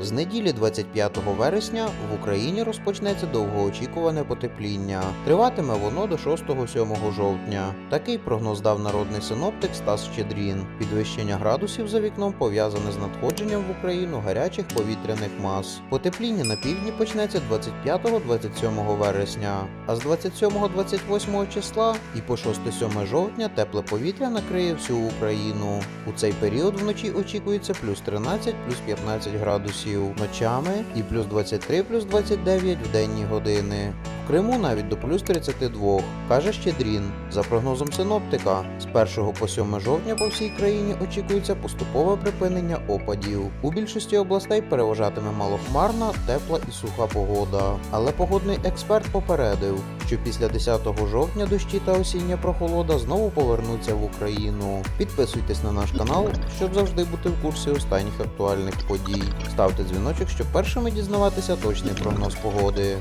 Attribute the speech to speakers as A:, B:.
A: З неділі 25 вересня в Україні розпочнеться довгоочікуване потепління. Триватиме воно до 6-7 жовтня. Такий прогноз дав народний синоптик Стас Щедрін. Підвищення градусів за вікном пов'язане з надходженням в Україну гарячих повітряних мас. Потепління на півдні почнеться 25-27 вересня, а з 27-28 числа і по 6-7 жовтня тепле повітря накриє всю Україну. У цей період вночі очікується плюс 13, плюс 15 градусів ночами і плюс 23, плюс 29 в денні години. Криму навіть до плюс 32, каже Щедрін. За прогнозом синоптика, з 1 по 7 жовтня по всій країні очікується поступове припинення опадів. У більшості областей переважатиме малохмарна, тепла і суха погода. Але погодний експерт попередив, що після 10 жовтня дощі та осіння прохолода знову повернуться в Україну. Підписуйтесь на наш канал, щоб завжди бути в курсі останніх актуальних подій. Ставте дзвіночок, щоб першими дізнаватися точний прогноз погоди.